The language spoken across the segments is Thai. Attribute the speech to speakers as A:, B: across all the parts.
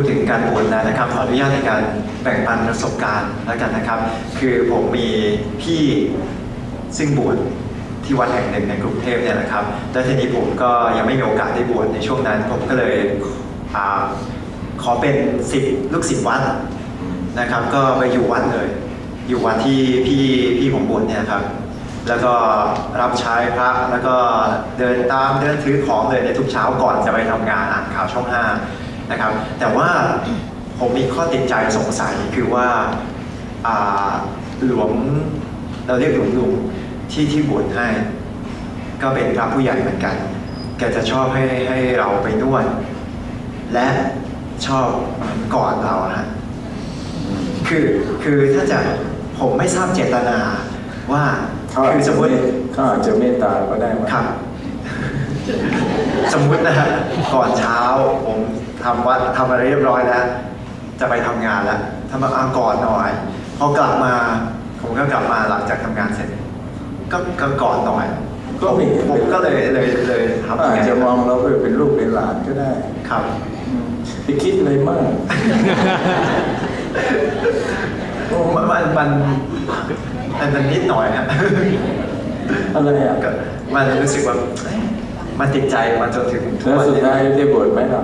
A: พูดถึงการบวชแล้วนะครับขออนุญาตในการแบ่งปันประสบการณ์แล้วกันนะครับ คือผมมีพี่ซึ่งบวชที่วัดแห่งหนึ่งในกรุงเทพเนี่ยแหละครับแล้วทีนี้ผมก็ยังไม่มีโอกาสได้บวชในช่วงนั้น ผมก็เลยอขอเป็นศิษย์ลูกศิษย์วัดนะครับ ก็ไปอยู่วัดเลย อยู่วัดที่พี่พี่ผมบวชเนี่ยครับแล้วก็รับใช้พระแล้วก็เดินตามเดินถือของเลยในทุกเช้าก่อนจะไปทำงานอ่านข่าวช่องห้า นะครับ แต่ว่าผมมีข้อติดใจสงสัยคือว่าอ่าหลวงเราเรียกหลวงลุงที่ที่บวชให้ ก็เป็นพระผู้ใหญ่เหมือนกัน แกจะชอบให้ให้เราไปนวด และชอบกอดเราอะฮะคือคือถ้าจะผมไม่ทราบเจตนาว่า
B: เขาอาจ
A: คือส
B: จะ
A: มมติ
B: เขาอาจจะเมตตาก็ได้มั้ง
A: ครับ สมมุตินะฮะก่อนเช้าผมทำวัดทำอะไรเรียบร้อยแล้ว จะไปทำงานแล้วทำมาอาก่อนหน่อย พอกลับมาผมก็กลับมาหลังจากทำงานเสร็จ ก็ก็ก่อนหน่อย
B: ก็ไม่เห็น
A: ผมก็เลยเลยเลยทำ
B: เขาอาจจะมองเราเป็นลูกเป็นหลานก็ได้
A: ครับ
B: อืมไปคิดอะไรมาก
A: มันมันมันมันมันนิดหน่อยฮะ
B: อะไรอะ
A: ก็มันรู้สึกว่าเอ๊ะ มันติดใจมาจนถึงทุก
B: แล้ว
A: วัน
B: สุด
A: นี้
B: ท้ายได้บวชไหมล่ะ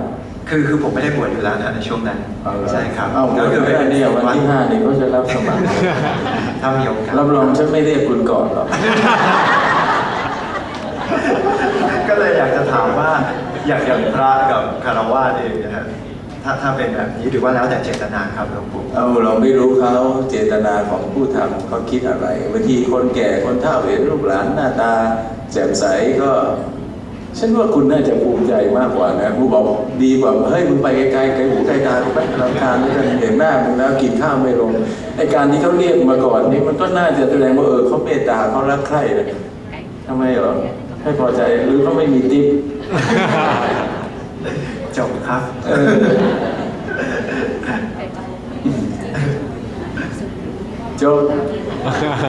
A: คือคือผมไม่ได้บวชอยู่แล้วนะในช่วงนั้น
B: เอาเหรอ
A: ใช่ครับ
B: เอาบวช
A: คื
B: ไม่ได้เนี่ยวันที่ห้านี่เขาจะรับสมัคร
A: ถ้ามีโอกาส
B: รับรองฉันไม่เรียกคุณก่อนหรอก
A: ก็เลยอยากจะถามว่าอยากอย่างพระกับคารวะเองนะฮะถ้าถ้าเป็นแบบนี้หรือว่าแล้วแต่เจตนาครับหลวงปู่
B: เอาเราไม่รู้เขาเจตนาของผู้ทำเขาคิดอะไรบางทีคนแก่คนเฒ่าเห็นลูกหลานหน้าตา แจ่มใสก็ ฉันว่าคุณน่าจะภูมิใจมากกว่านะผู้บอกดีกว่าเฮ้ยมึงไปไกลๆไกลหูไกลตาไปเราทานด้วยกันเห็นหน้ามึงแล้วกินข้าวไม่ลงไอการที่เขาเรียกมาก่อนนี่มันก็น่าจะแสดงว่าเออเขาเมตตาเขารักใคร่เลยทำไมเหรอให้พอใจหรือเขาไม่มีติ๊บ
A: จบครับ
B: เออจบ